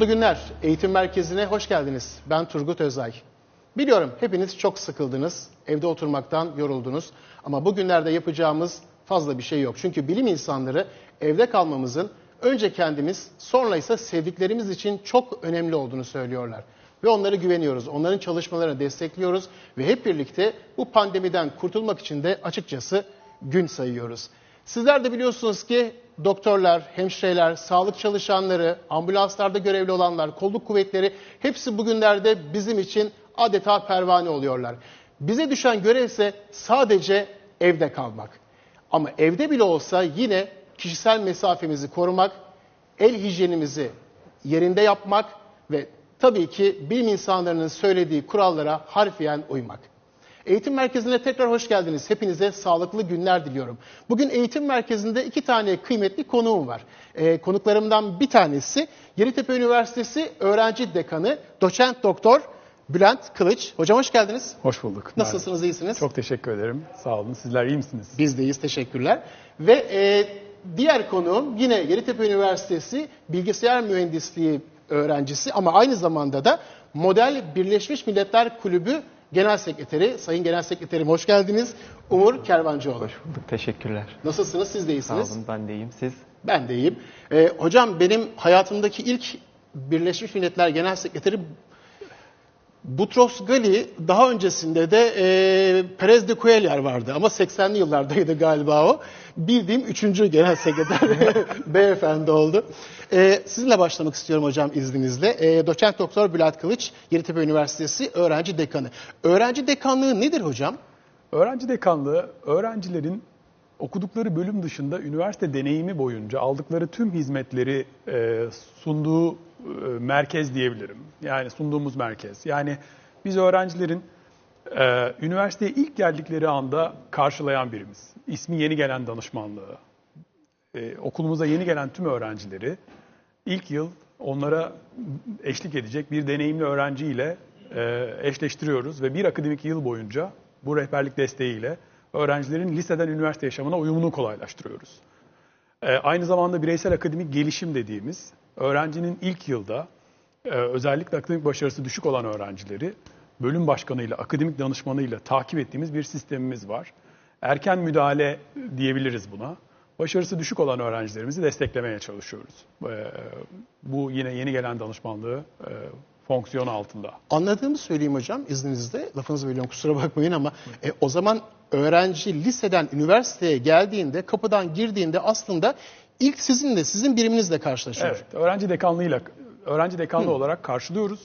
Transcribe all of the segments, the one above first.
Mutlu günler. Eğitim Merkezi'ne hoş geldiniz. Ben Turgut Özay. Biliyorum hepiniz çok sıkıldınız, evde oturmaktan yoruldunuz. Ama bugünlerde yapacağımız fazla bir şey yok. Çünkü bilim insanları evde kalmamızın önce kendimiz, sonra ise sevdiklerimiz için çok önemli olduğunu söylüyorlar. Ve onlara güveniyoruz, onların çalışmalarını destekliyoruz ve hep birlikte bu pandemiden kurtulmak için de açıkçası gün sayıyoruz. Sizler de biliyorsunuz ki doktorlar, hemşireler, sağlık çalışanları, ambulanslarda görevli olanlar, kolluk kuvvetleri hepsi bugünlerde bizim için adeta pervane oluyorlar. Bize düşen görev ise sadece evde kalmak. Ama evde bile olsa yine kişisel mesafemizi korumak, el hijyenimizi yerinde yapmak ve tabii ki bilim insanlarının söylediği kurallara harfiyen uymak. Eğitim Merkezi'ne tekrar hoş geldiniz. Hepinize sağlıklı günler diliyorum. Bugün Eğitim Merkezi'nde iki tane kıymetli konuğum var. Ee, konuklarımdan bir tanesi Yeditepe Üniversitesi Öğrenci Dekanı Doçent Doktor Bülent Kılıç. Hocam hoş geldiniz. Hoş bulduk. Nasılsınız, iyisiniz? Çok teşekkür ederim. Sağ olun. Sizler iyi misiniz? Biz deyiz, teşekkürler. Ve e, diğer konuğum yine Yeditepe Üniversitesi Bilgisayar Mühendisliği öğrencisi ama aynı zamanda da Model Birleşmiş Milletler Kulübü Genel Sekreteri, Sayın Genel Sekreterim hoş geldiniz. Umur Kervancıoğlu. Hoş bulduk. Teşekkürler. Nasılsınız? Siz de Sağ iyisiniz. olun. Ben de iyiyim. Siz? Ben de iyiyim. Ee, hocam benim hayatımdaki ilk Birleşmiş Milletler Genel Sekreteri Butros Ghali daha öncesinde de e, Perez de Cuellar vardı ama 80'li yıllardaydı galiba o. Bildiğim üçüncü genel sekreter beyefendi oldu. E, sizinle başlamak istiyorum hocam izninizle. E, Doçent Doktor Bülent Kılıç, Yeditepe Üniversitesi Öğrenci Dekanı. Öğrenci dekanlığı nedir hocam? Öğrenci dekanlığı, öğrencilerin okudukları bölüm dışında üniversite deneyimi boyunca aldıkları tüm hizmetleri e, sunduğu merkez diyebilirim. Yani sunduğumuz merkez. Yani biz öğrencilerin e, üniversiteye ilk geldikleri anda karşılayan birimiz. İsmi yeni gelen danışmanlığı. E, okulumuza yeni gelen tüm öğrencileri ilk yıl onlara eşlik edecek bir deneyimli öğrenciyle e, eşleştiriyoruz ve bir akademik yıl boyunca bu rehberlik desteğiyle öğrencilerin liseden üniversite yaşamına uyumunu kolaylaştırıyoruz. E, aynı zamanda bireysel akademik gelişim dediğimiz öğrencinin ilk yılda e, özellikle akademik başarısı düşük olan öğrencileri bölüm başkanıyla, akademik danışmanıyla takip ettiğimiz bir sistemimiz var. Erken müdahale diyebiliriz buna. Başarısı düşük olan öğrencilerimizi desteklemeye çalışıyoruz. E, bu yine yeni gelen danışmanlığı e, fonksiyonu altında. Anladığımı söyleyeyim hocam izninizle. Lafınızı bölüyorum kusura bakmayın ama e, o zaman öğrenci liseden üniversiteye geldiğinde kapıdan girdiğinde aslında ilk sizinle sizin biriminizle karşılaşıyor. Evet, öğrenci dekanlığıyla öğrenci dekanlığı olarak karşılıyoruz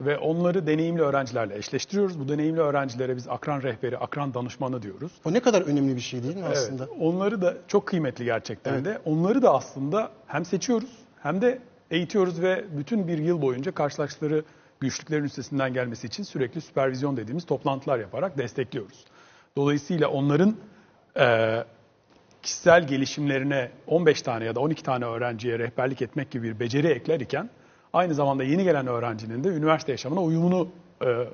ve onları deneyimli öğrencilerle eşleştiriyoruz. Bu deneyimli öğrencilere biz akran rehberi, akran danışmanı diyoruz. O ne kadar önemli bir şey değil mi aslında? Evet, onları da çok kıymetli gerçekten Evet. de. Onları da aslında hem seçiyoruz hem de eğitiyoruz ve bütün bir yıl boyunca karşılaştıkları güçlüklerin üstesinden gelmesi için sürekli süpervizyon dediğimiz toplantılar yaparak destekliyoruz. Dolayısıyla onların e, kişisel gelişimlerine 15 tane ya da 12 tane öğrenciye rehberlik etmek gibi bir beceri ekler iken aynı zamanda yeni gelen öğrencinin de üniversite yaşamına uyumunu e,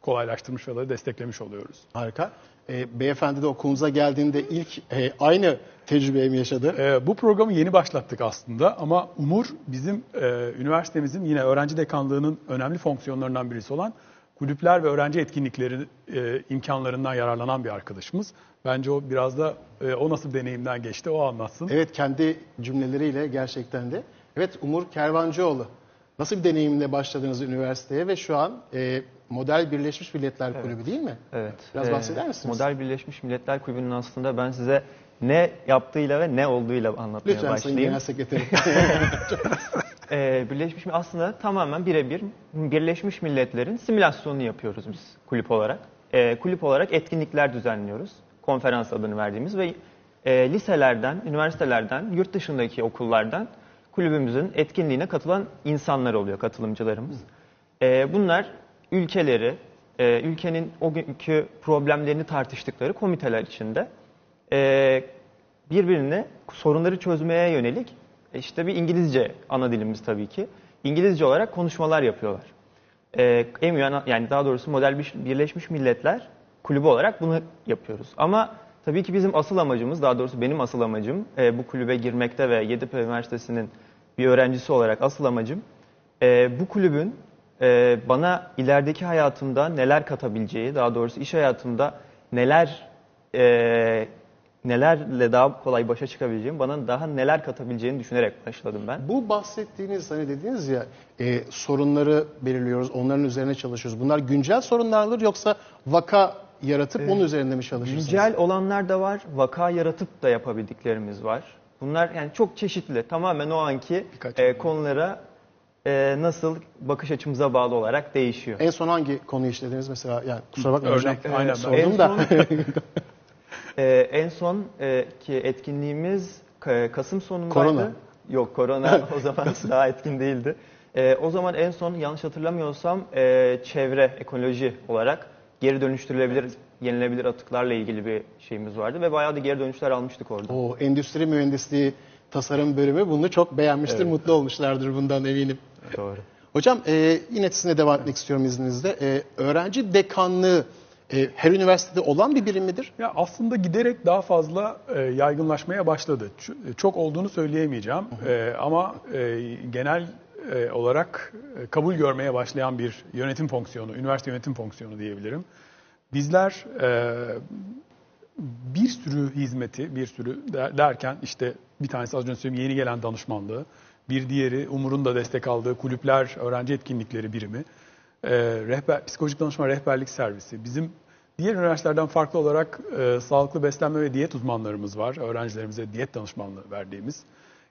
kolaylaştırmış ve desteklemiş oluyoruz. Harika. E, beyefendi de okulumuza geldiğinde ilk e, aynı tecrübeyi mi yaşadı? Ee, bu programı yeni başlattık aslında ama Umur bizim e, üniversitemizin yine öğrenci dekanlığının önemli fonksiyonlarından birisi olan kulüpler ve öğrenci etkinlikleri e, imkanlarından yararlanan bir arkadaşımız. Bence o biraz da e, o nasıl deneyimden geçti o anlatsın. Evet kendi cümleleriyle gerçekten de. Evet Umur Kervancıoğlu. Nasıl bir deneyimle başladınız üniversiteye ve şu an e, Model Birleşmiş Milletler Kulübü değil mi? Evet. Biraz Ee, bahseder misiniz? Model Birleşmiş Milletler Kulübü'nün aslında ben size ne yaptığıyla ve ne olduğuyla anlatmaya Lütfen Sayın başlayayım. Genel Sekreterim. Ee, Birleşmiş aslında tamamen birebir Birleşmiş Milletler'in simülasyonunu yapıyoruz biz kulüp olarak. Ee, kulüp olarak etkinlikler düzenliyoruz. Konferans adını verdiğimiz ve e, liselerden, üniversitelerden, yurt dışındaki okullardan kulübümüzün etkinliğine katılan insanlar oluyor, katılımcılarımız. Ee, bunlar ülkeleri, e, ülkenin o günkü problemlerini tartıştıkları komiteler içinde e, birbirine sorunları çözmeye yönelik e, işte bir İngilizce ana dilimiz tabii ki. İngilizce olarak konuşmalar yapıyorlar. Ee, EMÜ yani daha doğrusu Model Bir- Birleşmiş Milletler kulübü olarak bunu yapıyoruz. Ama tabii ki bizim asıl amacımız, daha doğrusu benim asıl amacım e, bu kulübe girmekte ve Yeditepe Üniversitesi'nin bir öğrencisi olarak asıl amacım Ee, bu kulübün e, bana ilerideki hayatımda neler katabileceği, daha doğrusu iş hayatımda neler e, nelerle daha kolay başa çıkabileceğim, bana daha neler katabileceğini düşünerek başladım ben. Bu bahsettiğiniz hani dediğiniz ya e, sorunları belirliyoruz, onların üzerine çalışıyoruz. Bunlar güncel sorunlardır yoksa vaka yaratıp onun üzerinde mi çalışırsınız? Güncel olanlar da var, vaka yaratıp da yapabildiklerimiz var. Bunlar yani çok çeşitli, tamamen o anki Birkaç e, konulara e, nasıl bakış açımıza bağlı olarak değişiyor. En son hangi konuyu işlediniz mesela? Yani kusura bakmayın hocam. Örnek, aynen ben- Sordum en da. son, e, en son e, ki etkinliğimiz Ka- Kasım sonundaydı. Korona. Yok korona o zaman daha etkin değildi. E, o zaman en son yanlış hatırlamıyorsam e, çevre, ekoloji olarak geri dönüştürülebilir, yenilebilir atıklarla ilgili bir şeyimiz vardı ve bayağı da geri dönüşler almıştık orada. O endüstri mühendisliği tasarım bölümü bunu çok beğenmiştir, mutlu olmuşlardır bundan eminim. Doğru. Hocam e, yine sizinle devam etmek istiyorum izninizle. E, öğrenci dekanlığı e, her üniversitede olan bir birim midir? Ya aslında giderek daha fazla e, yaygınlaşmaya başladı. Ç- çok olduğunu söyleyemeyeceğim E, ama e, genel e, olarak e, kabul görmeye başlayan bir yönetim fonksiyonu, üniversite yönetim fonksiyonu diyebilirim. Bizler e, bir sürü hizmeti, bir sürü der- derken işte bir tanesi az önce söylediğim yeni gelen danışmanlığı, bir diğeri Umur'un da destek aldığı kulüpler, öğrenci etkinlikleri birimi, e, rehber, psikolojik danışma rehberlik servisi. Bizim diğer üniversitelerden farklı olarak e, sağlıklı beslenme ve diyet uzmanlarımız var. Öğrencilerimize diyet danışmanlığı verdiğimiz.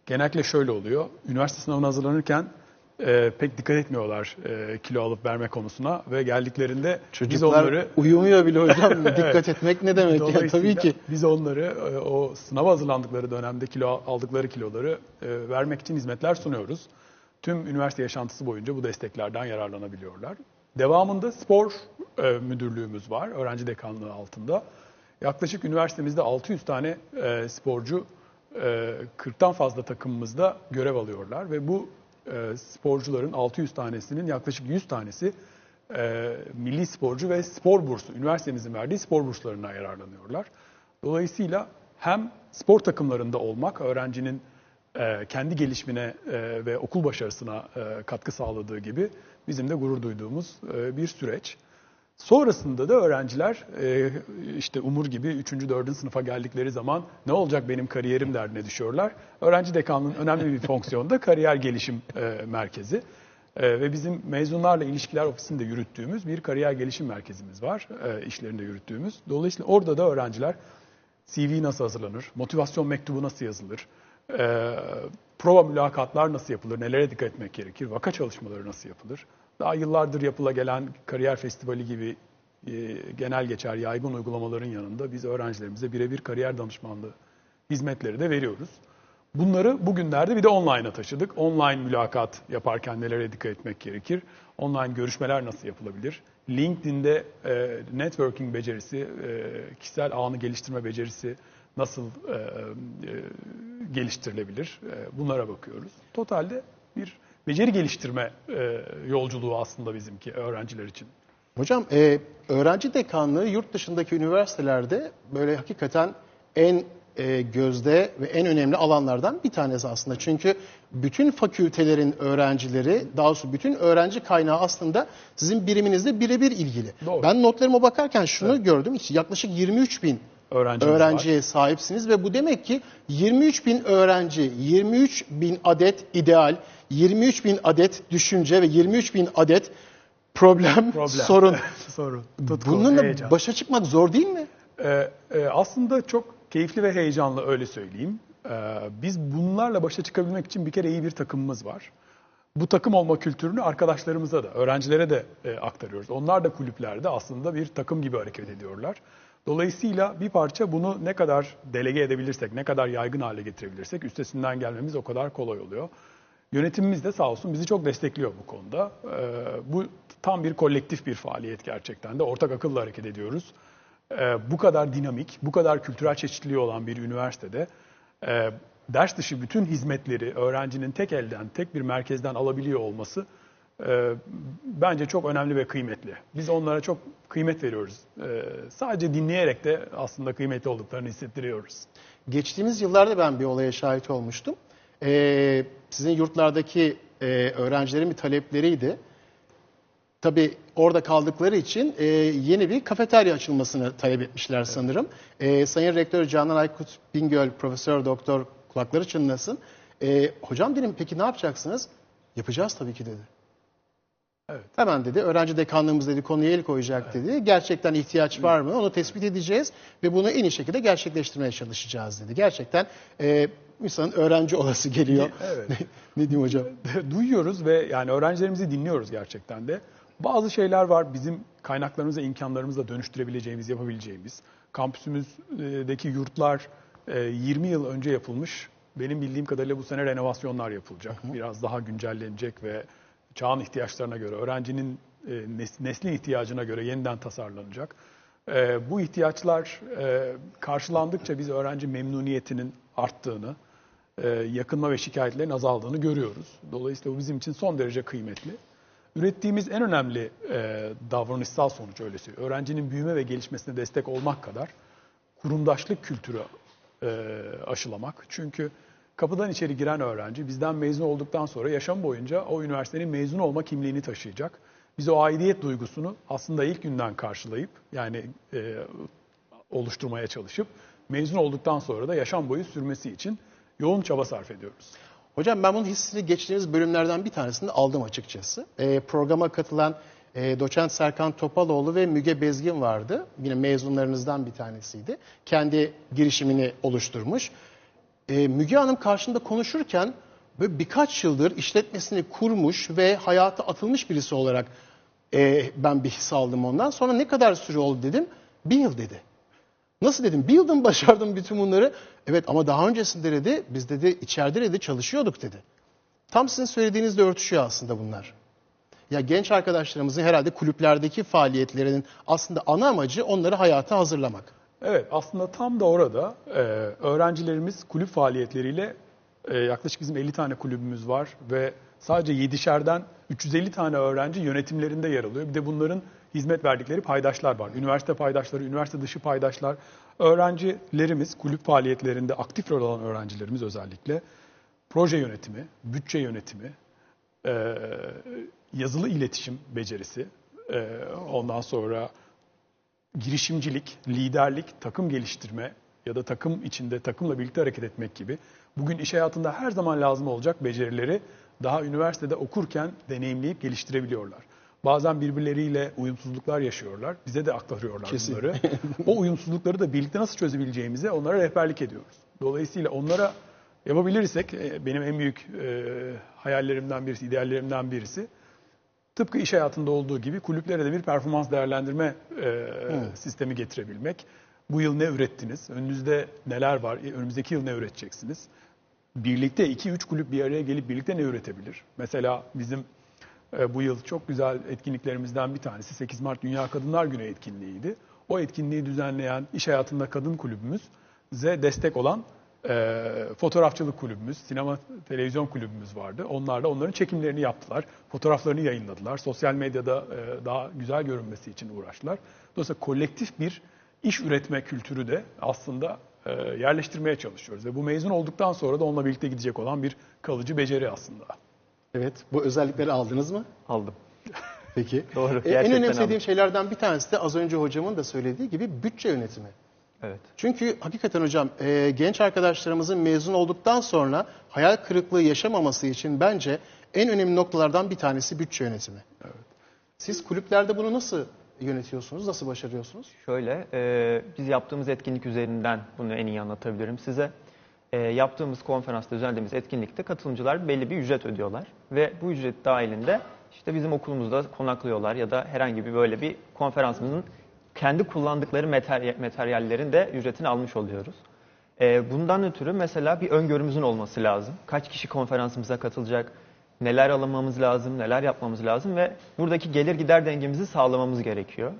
Genellikle şöyle oluyor. Üniversite sınavına hazırlanırken e, pek dikkat etmiyorlar e, kilo alıp verme konusuna ve geldiklerinde biz Çocuklar onları uyumuyor bile hocam. Dikkat etmek ne demek? Yani, tabii ki. Biz onları e, o sınava hazırlandıkları dönemde kilo aldıkları kiloları e, vermek için hizmetler sunuyoruz. Tüm üniversite yaşantısı boyunca bu desteklerden yararlanabiliyorlar. Devamında spor e, müdürlüğümüz var, öğrenci dekanlığı altında. Yaklaşık üniversitemizde 600 tane e, sporcu, e, 40'tan fazla takımımızda görev alıyorlar ve bu e, sporcuların 600 tanesinin yaklaşık 100 tanesi e, milli sporcu ve spor bursu, üniversitemizin verdiği spor burslarına yararlanıyorlar. Dolayısıyla hem spor takımlarında olmak öğrencinin kendi gelişimine e, ve okul başarısına e, katkı sağladığı gibi bizim de gurur duyduğumuz e, bir süreç. Sonrasında da öğrenciler e, işte Umur gibi 3. 4. sınıfa geldikleri zaman ne olacak benim kariyerim derdine düşüyorlar. Öğrenci dekanlığının önemli bir fonksiyonu da kariyer gelişim e, merkezi. E, ve bizim mezunlarla ilişkiler ofisinde yürüttüğümüz bir kariyer gelişim merkezimiz var. E, işlerinde yürüttüğümüz. Dolayısıyla orada da öğrenciler CV nasıl hazırlanır, motivasyon mektubu nasıl yazılır, e, prova mülakatlar nasıl yapılır, nelere dikkat etmek gerekir, vaka çalışmaları nasıl yapılır. Daha yıllardır yapıla gelen kariyer festivali gibi e, genel geçer yaygın uygulamaların yanında biz öğrencilerimize birebir kariyer danışmanlığı hizmetleri de veriyoruz. Bunları bugünlerde bir de online'a taşıdık. Online mülakat yaparken nelere dikkat etmek gerekir? Online görüşmeler nasıl yapılabilir? LinkedIn'de e, networking becerisi, e, kişisel ağını geliştirme becerisi nasıl e, e, geliştirilebilir? E, bunlara bakıyoruz. Totalde bir beceri geliştirme e, yolculuğu aslında bizimki öğrenciler için. Hocam e, öğrenci dekanlığı yurt dışındaki üniversitelerde böyle hakikaten en e, gözde ve en önemli alanlardan bir tanesi aslında. Çünkü bütün fakültelerin öğrencileri, daha doğrusu bütün öğrenci kaynağı aslında sizin biriminizle birebir ilgili. Doğru. Ben notlarıma bakarken şunu gördüm. İşte yaklaşık 23 bin Öğrencimiz öğrenciye sahipsiniz ve bu demek ki 23 bin öğrenci, 23 bin adet ideal, 23 bin adet düşünce ve 23 bin adet problem, Problem. sorun. Sorun. Tutku, Bununla heyecan. başa çıkmak zor değil mi? Ee, e, aslında çok keyifli ve heyecanlı öyle söyleyeyim. Ee, biz bunlarla başa çıkabilmek için bir kere iyi bir takımımız var. Bu takım olma kültürünü arkadaşlarımıza da, öğrencilere de e, aktarıyoruz. Onlar da kulüplerde aslında bir takım gibi hareket ediyorlar. Dolayısıyla bir parça bunu ne kadar delege edebilirsek, ne kadar yaygın hale getirebilirsek üstesinden gelmemiz o kadar kolay oluyor. Yönetimimiz de sağ olsun bizi çok destekliyor bu konuda. Ee, bu tam bir kolektif bir faaliyet gerçekten de. Ortak akılla hareket ediyoruz. Ee, bu kadar dinamik, bu kadar kültürel çeşitliliği olan bir üniversitede e, ders dışı bütün hizmetleri öğrencinin tek elden, tek bir merkezden alabiliyor olması e, bence çok önemli ve kıymetli. Biz onlara çok kıymet veriyoruz. E, sadece dinleyerek de aslında kıymetli olduklarını hissettiriyoruz. Geçtiğimiz yıllarda ben bir olaya şahit olmuştum. Ee, sizin yurtlardaki e, öğrencilerin bir talepleriydi. Tabii orada kaldıkları için e, yeni bir kafeterya açılmasını talep etmişler sanırım. E, Sayın Rektör Canan Aykut Bingöl, Profesör Doktor kulakları çınlasın. E, hocam dedim peki ne yapacaksınız? Yapacağız tabii ki dedi. Evet. Hemen dedi öğrenci dekanlığımız dedi konuya el koyacak dedi. Gerçekten ihtiyaç var mı onu tespit edeceğiz ve bunu en iyi şekilde gerçekleştirmeye çalışacağız dedi. Gerçekten e, insanın öğrenci olası geliyor. Evet. ne, ne diyeyim hocam? duyuyoruz ve yani öğrencilerimizi dinliyoruz gerçekten de. Bazı şeyler var bizim kaynaklarımızla, imkanlarımızla dönüştürebileceğimiz, yapabileceğimiz. Kampüsümüzdeki yurtlar e, 20 yıl önce yapılmış. Benim bildiğim kadarıyla bu sene renovasyonlar yapılacak. Biraz daha güncellenecek ve çağın ihtiyaçlarına göre, öğrencinin e, nes- neslin ihtiyacına göre yeniden tasarlanacak. E, Bu ihtiyaçlar e, karşılandıkça biz öğrenci memnuniyetinin arttığını, yakınma ve şikayetlerin azaldığını görüyoruz. Dolayısıyla bu bizim için son derece kıymetli. Ürettiğimiz en önemli davranışsal sonuç öyle söyleyeyim. Öğrencinin büyüme ve gelişmesine destek olmak kadar kurumdaşlık kültürü aşılamak. Çünkü kapıdan içeri giren öğrenci bizden mezun olduktan sonra yaşam boyunca o üniversitenin mezun olma kimliğini taşıyacak. Biz o aidiyet duygusunu aslında ilk günden karşılayıp yani e, oluşturmaya çalışıp mezun olduktan sonra da yaşam boyu sürmesi için yoğun çaba sarf ediyoruz. Hocam ben bunun hissini geçtiğimiz bölümlerden bir tanesinde aldım açıkçası. E, programa katılan e, doçent Serkan Topaloğlu ve Müge Bezgin vardı. Yine mezunlarınızdan bir tanesiydi. Kendi girişimini oluşturmuş. E, Müge Hanım karşımda konuşurken böyle birkaç yıldır işletmesini kurmuş ve hayata atılmış birisi olarak e, ben bir his aldım ondan. Sonra ne kadar süre oldu dedim. Bir yıl dedi. Nasıl dedim? Bir yılda mı başardım bütün bunları? Evet ama daha öncesinde dedi biz dedi içeride dedi çalışıyorduk dedi. Tam sizin söylediğinizle örtüşüyor aslında bunlar. Ya genç arkadaşlarımızın herhalde kulüplerdeki faaliyetlerinin aslında ana amacı onları hayata hazırlamak. Evet aslında tam da orada e, öğrencilerimiz kulüp faaliyetleriyle e, yaklaşık bizim 50 tane kulübümüz var ve sadece 7'şerden 350 tane öğrenci yönetimlerinde yer alıyor. Bir de bunların hizmet verdikleri paydaşlar var. Üniversite paydaşları, üniversite dışı paydaşlar. Öğrencilerimiz kulüp faaliyetlerinde aktif rol alan öğrencilerimiz özellikle proje yönetimi, bütçe yönetimi, e, yazılı iletişim becerisi, e, ondan sonra girişimcilik, liderlik, takım geliştirme ya da takım içinde takımla birlikte hareket etmek gibi bugün iş hayatında her zaman lazım olacak becerileri daha üniversitede okurken deneyimleyip geliştirebiliyorlar. Bazen birbirleriyle uyumsuzluklar yaşıyorlar. Bize de aktarıyorlar Kesin. bunları. o uyumsuzlukları da birlikte nasıl çözebileceğimize onlara rehberlik ediyoruz. Dolayısıyla onlara yapabilirsek e, benim en büyük e, hayallerimden birisi, ideallerimden birisi tıpkı iş hayatında olduğu gibi kulüplere de bir performans değerlendirme e, sistemi getirebilmek. Bu yıl ne ürettiniz? Önünüzde neler var? E, Önümüzdeki yıl ne üreteceksiniz? Birlikte 2-3 kulüp bir araya gelip birlikte ne üretebilir? Mesela bizim e, bu yıl çok güzel etkinliklerimizden bir tanesi 8 Mart Dünya Kadınlar Günü etkinliğiydi. O etkinliği düzenleyen iş hayatında kadın kulübümüze destek olan e, fotoğrafçılık kulübümüz, sinema televizyon kulübümüz vardı. Onlarla onların çekimlerini yaptılar, fotoğraflarını yayınladılar. Sosyal medyada e, daha güzel görünmesi için uğraştılar. Dolayısıyla kolektif bir iş üretme kültürü de aslında e, yerleştirmeye çalışıyoruz. Ve bu mezun olduktan sonra da onunla birlikte gidecek olan bir kalıcı beceri aslında. Evet bu özellikleri aldınız mı? Aldım. Peki. Doğru, E, en önemsediğim aldım. şeylerden bir tanesi de az önce hocamın da söylediği gibi bütçe yönetimi. Evet. Çünkü hakikaten hocam e, genç arkadaşlarımızın mezun olduktan sonra hayal kırıklığı yaşamaması için bence en önemli noktalardan bir tanesi bütçe yönetimi. Siz kulüplerde bunu nasıl yönetiyorsunuz, nasıl başarıyorsunuz? Şöyle, e, biz yaptığımız etkinlik üzerinden bunu en iyi anlatabilirim size. E, yaptığımız konferansta düzenlediğimiz etkinlikte katılımcılar belli bir ücret ödüyorlar. Ve bu ücret dahilinde işte bizim okulumuzda konaklıyorlar ya da herhangi bir böyle bir konferansımızın kendi kullandıkları materyal, materyallerin de ücretini almış oluyoruz. E, bundan ötürü mesela bir öngörümüzün olması lazım. Kaç kişi konferansımıza katılacak, neler almamız lazım, neler yapmamız lazım ve buradaki gelir gider dengemizi sağlamamız gerekiyor.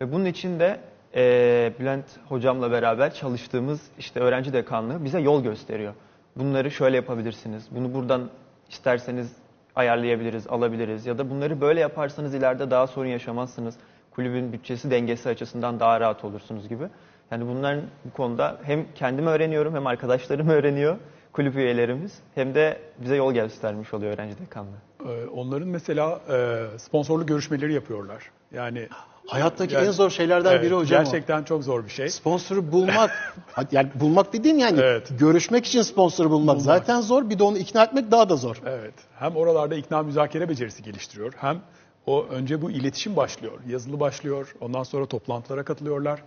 Ve bunun için de e, Bülent hocamla beraber çalıştığımız işte öğrenci dekanlığı bize yol gösteriyor. Bunları şöyle yapabilirsiniz. Bunu buradan isterseniz ayarlayabiliriz, alabiliriz. Ya da bunları böyle yaparsanız ileride daha sorun yaşamazsınız. Kulübün bütçesi dengesi açısından daha rahat olursunuz gibi. Yani bunların bu konuda hem kendim öğreniyorum hem arkadaşlarım öğreniyor. kulüp üyelerimiz hem de bize yol göstermiş oluyor öğrenci dekanlığı. Ee, Onların mesela e, sponsorluk görüşmeleri yapıyorlar. Yani Hayattaki Yani- en zor şeylerden evet, biri hocam o. gerçekten çok zor bir şey. Sponsoru bulmak, yani bulmak dediğin yani Evet. görüşmek için sponsoru bulmak, zaten zor. Bir de onu ikna etmek daha da zor. Evet. Hem oralarda ikna müzakere becerisi geliştiriyor. Hem o önce bu iletişim başlıyor. Yazılı başlıyor. Ondan sonra toplantılara katılıyorlar.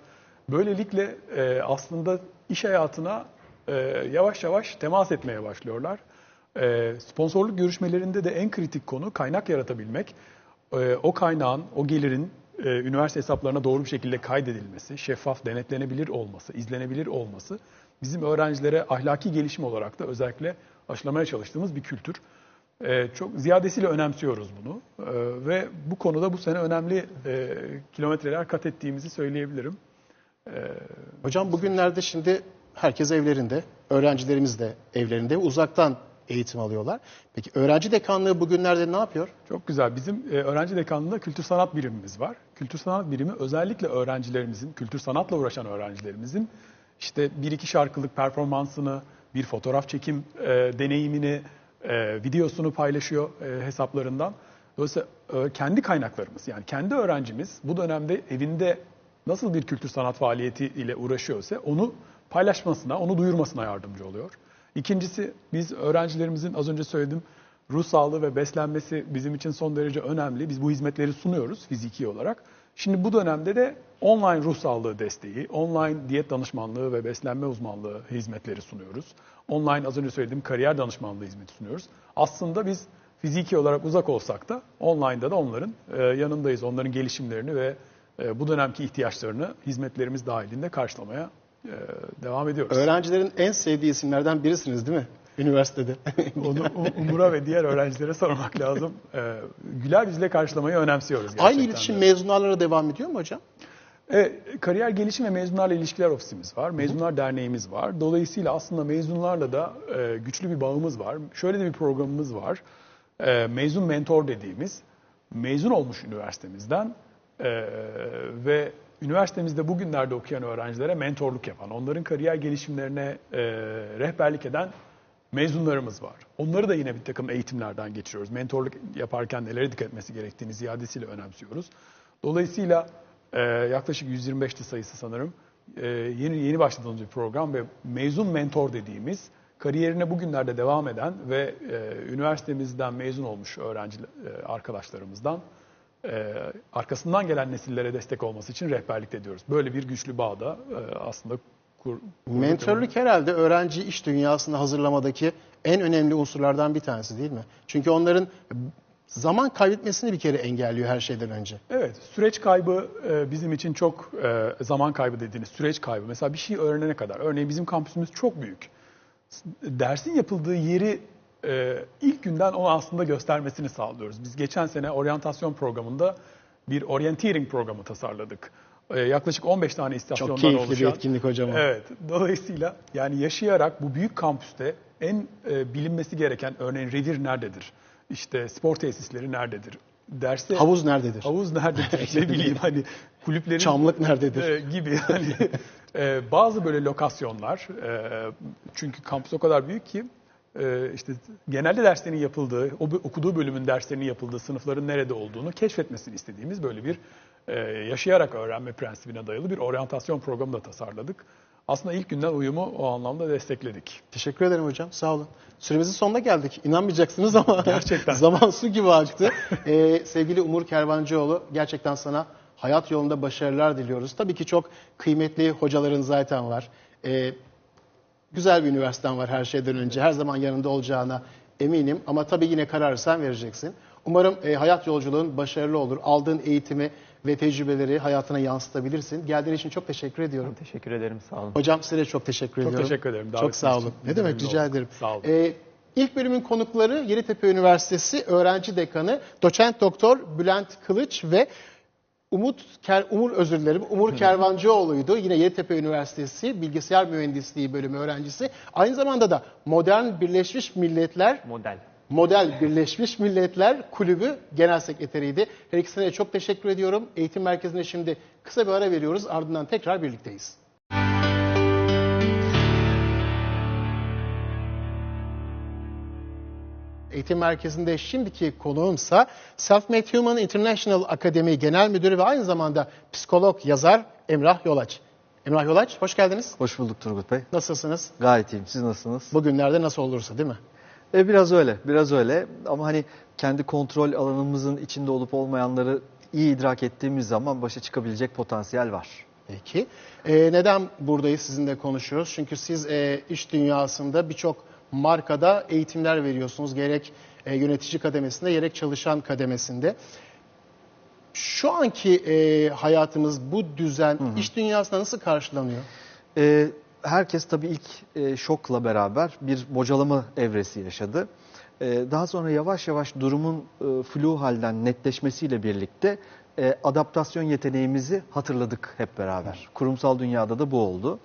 Böylelikle e, aslında iş hayatına e, yavaş yavaş temas etmeye başlıyorlar. E, sponsorluk görüşmelerinde de en kritik konu kaynak yaratabilmek. E, o kaynağın, o gelirin e, üniversite hesaplarına doğru bir şekilde kaydedilmesi, şeffaf, denetlenebilir olması, izlenebilir olması bizim öğrencilere ahlaki gelişim olarak da özellikle aşılamaya çalıştığımız bir kültür. Ee, çok ziyadesiyle önemsiyoruz bunu Ee, ve bu konuda bu sene önemli e, kilometreler kat ettiğimizi söyleyebilirim. Hocam bugünlerde şimdi herkes evlerinde, öğrencilerimiz de evlerinde uzaktan eğitim alıyorlar. Peki öğrenci dekanlığı bugünlerde ne yapıyor? Çok güzel. Bizim e, öğrenci dekanlığında kültür sanat birimimiz var. Kültür sanat birimi özellikle öğrencilerimizin, kültür sanatla uğraşan öğrencilerimizin işte bir iki şarkılık performansını, bir fotoğraf çekim e, deneyimini, e, videosunu paylaşıyor e, hesaplarından. Dolayısıyla e, kendi kaynaklarımız yani kendi öğrencimiz bu dönemde evinde nasıl bir kültür sanat faaliyeti ile uğraşıyorsa onu paylaşmasına, onu duyurmasına yardımcı oluyor. İkincisi biz öğrencilerimizin az önce söyledim ruh sağlığı ve beslenmesi bizim için son derece önemli. Biz bu hizmetleri sunuyoruz fiziki olarak. Şimdi bu dönemde de online ruh sağlığı desteği, online diyet danışmanlığı ve beslenme uzmanlığı hizmetleri sunuyoruz. Online az önce söylediğim kariyer danışmanlığı hizmeti sunuyoruz. Aslında biz fiziki olarak uzak olsak da online'da da onların e, yanındayız. Onların gelişimlerini ve e, bu dönemki ihtiyaçlarını hizmetlerimiz dahilinde karşılamaya e, devam ediyoruz. Öğrencilerin en sevdiği isimlerden birisiniz değil mi? Üniversitede. Onu Umur'a ve diğer öğrencilere sormak lazım. Güler yüzle karşılamayı önemsiyoruz gerçekten. Aynı iletişim de. mezunlarla devam ediyor mu hocam? Evet, kariyer gelişim ve mezunlarla ilişkiler ofisimiz var. Mezunlar derneğimiz var. Dolayısıyla aslında mezunlarla da e, güçlü bir bağımız var. Şöyle de bir programımız var. E, mezun mentor dediğimiz mezun olmuş üniversitemizden e, ve üniversitemizde bugünlerde okuyan öğrencilere mentorluk yapan, onların kariyer gelişimlerine e, rehberlik eden mezunlarımız var. Onları da yine bir takım eğitimlerden geçiriyoruz. Mentorluk yaparken nelere dikkat etmesi gerektiğini ziyadesiyle önemsiyoruz. Dolayısıyla e, yaklaşık 125'ti sayısı sanırım. E, yeni yeni başladığımız bir program ve mezun mentor dediğimiz kariyerine bugünlerde devam eden ve e, üniversitemizden mezun olmuş öğrenci e, arkadaşlarımızdan e, arkasından gelen nesillere destek olması için rehberlik ediyoruz. Böyle bir güçlü bağ da e, aslında kur, kurduk. Mentörlük herhalde öğrenci iş dünyasını hazırlamadaki en önemli unsurlardan bir tanesi değil mi? Çünkü onların zaman kaybetmesini bir kere engelliyor her şeyden önce. Evet, süreç kaybı e, bizim için çok e, zaman kaybı dediğiniz süreç kaybı. Mesela bir şey öğrenene kadar. Örneğin bizim kampüsümüz çok büyük. Dersin yapıldığı yeri e, ilk günden onu aslında göstermesini sağlıyoruz. Biz geçen sene oryantasyon programında bir orienteering programı tasarladık. Yaklaşık 15 tane istasyondan Çok keyifli oluşan. bir etkinlik hocam. Evet. Dolayısıyla yani yaşayarak bu büyük kampüste en bilinmesi gereken örneğin revir nerededir? İşte spor tesisleri nerededir? Derste Havuz nerededir? Havuz nerededir? ne bileyim hani kulüplerin Çamlık nerededir? e, gibi hani e, bazı böyle lokasyonlar e, çünkü kampüs o kadar büyük ki e, işte genelde derslerin yapıldığı, o okuduğu bölümün derslerinin yapıldığı sınıfların nerede olduğunu keşfetmesini istediğimiz böyle bir e, yaşayarak öğrenme prensibine dayalı bir oryantasyon programı da tasarladık. Aslında ilk günden uyumu o anlamda destekledik. Teşekkür ederim hocam. Sağ olun. Süremizin sonuna geldik. İnanmayacaksınız ama Gerçekten. zaman su gibi aktı. Ee, sevgili Umur Kervancıoğlu gerçekten sana hayat yolunda başarılar diliyoruz. Tabii ki çok kıymetli hocaların zaten var. Ee, güzel bir üniversiten var her şeyden önce. Her zaman yanında olacağına eminim. Ama tabii yine kararı sen vereceksin. Umarım e, hayat yolculuğun başarılı olur. Aldığın eğitimi ve tecrübeleri hayatına yansıtabilirsin. Geldiğin için çok teşekkür ediyorum. Teşekkür ederim sağ olun. Hocam size de çok teşekkür Çok ediyorum. teşekkür ederim Çok davetiniz sağ olun. için. Ne demek rica olduk. ederim. Sağ olun. Ee, ilk bölümün konukları Yeditepe Üniversitesi öğrenci dekanı doçent doktor Bülent Kılıç ve Umut Ker, Umur özür dilerim. Umur Kervancıoğlu'ydu. Yine Yeditepe Üniversitesi Bilgisayar Mühendisliği bölümü öğrencisi. Aynı zamanda da Modern Birleşmiş Milletler Model. Model Birleşmiş Milletler Kulübü Genel Sekreteriydi. Her ikisine de çok teşekkür ediyorum. Eğitim merkezine şimdi kısa bir ara veriyoruz. Ardından tekrar birlikteyiz. Eğitim Merkezi'nde şimdiki konuğumsa Self-Made Human International Akademi Genel Müdürü ve aynı zamanda psikolog, yazar Emrah Yolaç. Emrah Yolaç, hoş geldiniz. Hoş bulduk Turgut Bey. Nasılsınız? Gayet iyiyim. Siz nasılsınız? Bugünlerde nasıl olursa değil mi? E, biraz öyle, biraz öyle. Ama hani kendi kontrol alanımızın içinde olup olmayanları iyi idrak ettiğimiz zaman başa çıkabilecek potansiyel var. Peki. Ee, neden buradayız sizinle konuşuyoruz? Çünkü siz e, iş dünyasında birçok markada eğitimler veriyorsunuz. Gerek e, yönetici kademesinde gerek çalışan kademesinde. Şu anki e, hayatımız, bu düzen iş dünyasında nasıl karşılanıyor? E, herkes tabii ilk e, şokla beraber bir bocalama evresi yaşadı. E, daha sonra yavaş yavaş durumun e, flu halden netleşmesiyle birlikte e, adaptasyon yeteneğimizi hatırladık hep beraber. Kurumsal dünyada da bu oldu.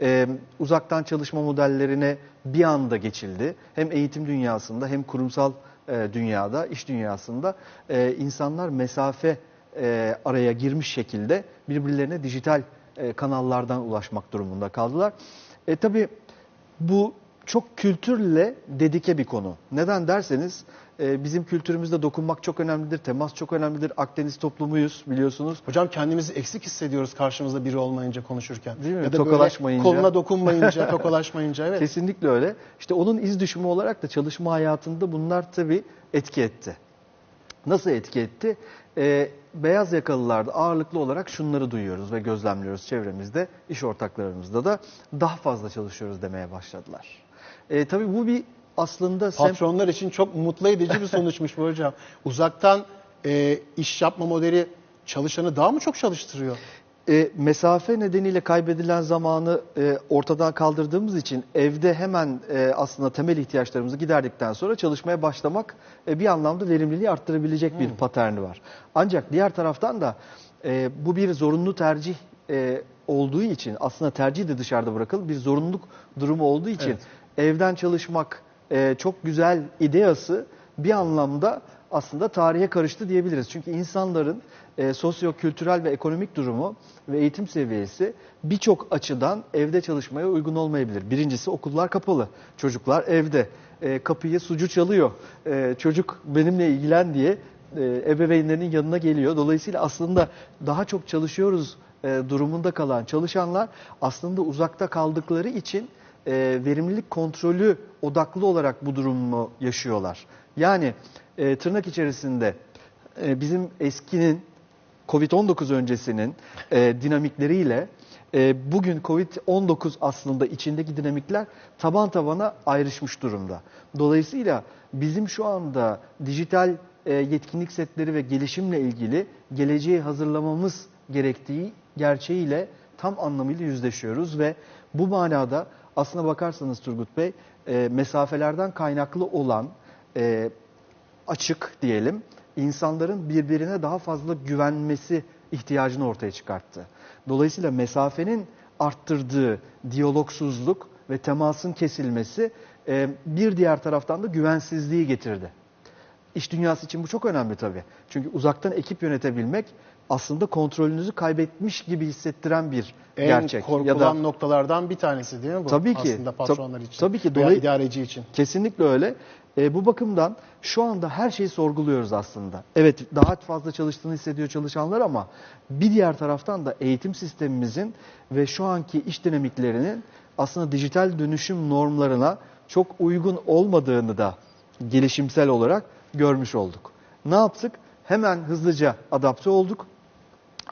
E, uzaktan çalışma modellerine bir anda geçildi. Hem eğitim dünyasında hem kurumsal e, dünyada, iş dünyasında e, insanlar mesafe e, araya girmiş şekilde birbirlerine dijital e, kanallardan ulaşmak durumunda kaldılar. E tabi bu çok kültürle dedike bir konu. Neden derseniz e, bizim kültürümüzde dokunmak çok önemlidir, temas çok önemlidir. Akdeniz toplumuyuz biliyorsunuz. Hocam kendimizi eksik hissediyoruz karşımızda biri olmayınca konuşurken. Değil mi? Ya da Tokalaşmayınca. koluna dokunmayınca, tokalaşmayınca. Evet. Kesinlikle öyle. İşte onun iz düşümü olarak da çalışma hayatında bunlar tabii etki etti. Nasıl etki etti? Ee, beyaz yakalılarda ağırlıklı olarak şunları duyuyoruz ve gözlemliyoruz çevremizde, iş ortaklarımızda da daha fazla çalışıyoruz demeye başladılar. Ee, tabii bu bir aslında Patronlar için çok mutlu edici bir sonuçmuş bu hocam. Uzaktan e, iş yapma modeli çalışanı daha mı çok çalıştırıyor? E, mesafe nedeniyle kaybedilen zamanı e, ortadan kaldırdığımız için evde hemen e, aslında temel ihtiyaçlarımızı giderdikten sonra çalışmaya başlamak e, bir anlamda verimliliği arttırabilecek bir paterni var. Ancak diğer taraftan da e, bu bir zorunlu tercih e, olduğu için aslında tercih de dışarıda bırakılıp bir zorunluluk durumu olduğu için Evet. evden çalışmak e, çok güzel ideası bir anlamda aslında tarihe karıştı diyebiliriz. Çünkü insanların e, sosyo-kültürel ve ekonomik durumu ve eğitim seviyesi birçok açıdan evde çalışmaya uygun olmayabilir. Birincisi okullar kapalı, çocuklar evde, e, kapıyı sucu çalıyor, e, çocuk benimle ilgilen diye e, ebeveynlerinin yanına geliyor. Dolayısıyla aslında daha çok çalışıyoruz e, durumunda kalan çalışanlar aslında uzakta kaldıkları için e, verimlilik kontrolü odaklı olarak bu durumu yaşıyorlar. Yani e, tırnak içerisinde e, bizim eskinin Covid-19 öncesinin e, dinamikleriyle e, bugün Covid-19 aslında içindeki dinamikler taban tabana ayrışmış durumda. Dolayısıyla bizim şu anda dijital e, yetkinlik setleri ve gelişimle ilgili geleceği hazırlamamız gerektiği gerçeğiyle tam anlamıyla yüzleşiyoruz ve bu manada aslına bakarsanız Turgut Bey e, mesafelerden kaynaklı olan e, açık diyelim insanların birbirine daha fazla güvenmesi ihtiyacını ortaya çıkarttı. Dolayısıyla mesafenin arttırdığı diyalogsuzluk ve temasın kesilmesi e, bir diğer taraftan da güvensizliği getirdi. İş dünyası için bu çok önemli tabii. Çünkü uzaktan ekip yönetebilmek aslında kontrolünüzü kaybetmiş gibi hissettiren bir En gerçek. korkulan noktalardan bir tanesi değil mi bu? Tabii ki. Aslında patronlar için. tabii ki. Veya Dolay- idareci için. Kesinlikle öyle. E, bu bakımdan şu anda her şeyi sorguluyoruz aslında. Evet daha fazla çalıştığını hissediyor çalışanlar ama bir diğer taraftan da eğitim sistemimizin ve şu anki iş dinamiklerinin aslında dijital dönüşüm normlarına çok uygun olmadığını da gelişimsel olarak görmüş olduk. Ne yaptık? Hemen hızlıca adapte olduk.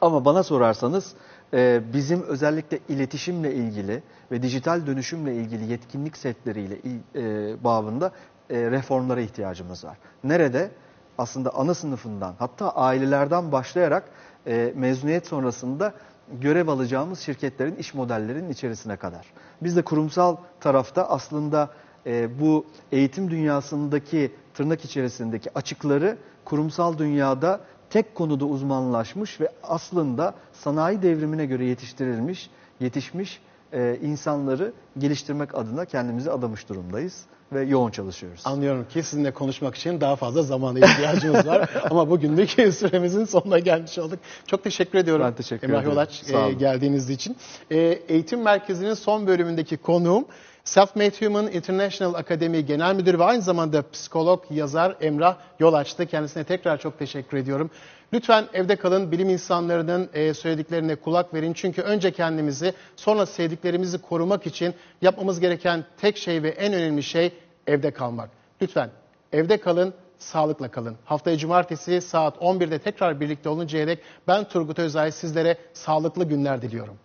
Ama bana sorarsanız e, bizim özellikle iletişimle ilgili ve dijital dönüşümle ilgili yetkinlik setleriyle e, bağında e, reformlara ihtiyacımız var. Nerede? Aslında ana sınıfından hatta ailelerden başlayarak e, mezuniyet sonrasında görev alacağımız şirketlerin iş modellerinin içerisine kadar. Biz de kurumsal tarafta aslında e, bu eğitim dünyasındaki tırnak içerisindeki açıkları kurumsal dünyada tek konuda uzmanlaşmış ve aslında sanayi devrimine göre yetiştirilmiş, yetişmiş e, insanları geliştirmek adına kendimizi adamış durumdayız ve yoğun çalışıyoruz. Anlıyorum ki sizinle konuşmak için daha fazla zamana ihtiyacımız var. Ama bugünlük süremizin sonuna gelmiş olduk. Çok teşekkür ediyorum. Ben teşekkür Emrah ederim. Yolaç Sağ e, geldiğiniz için. E, Eğitim Merkezi'nin son bölümündeki konuğum Self-Made Human International Akademi Genel Müdürü ve aynı zamanda psikolog, yazar Emrah Yol açtı. Kendisine tekrar çok teşekkür ediyorum. Lütfen evde kalın, bilim insanlarının e, söylediklerine kulak verin. Çünkü önce kendimizi, sonra sevdiklerimizi korumak için yapmamız gereken tek şey ve en önemli şey evde kalmak. Lütfen evde kalın, sağlıkla kalın. Haftaya cumartesi saat 11'de tekrar birlikte oluncaya dek ben Turgut Özay sizlere sağlıklı günler diliyorum.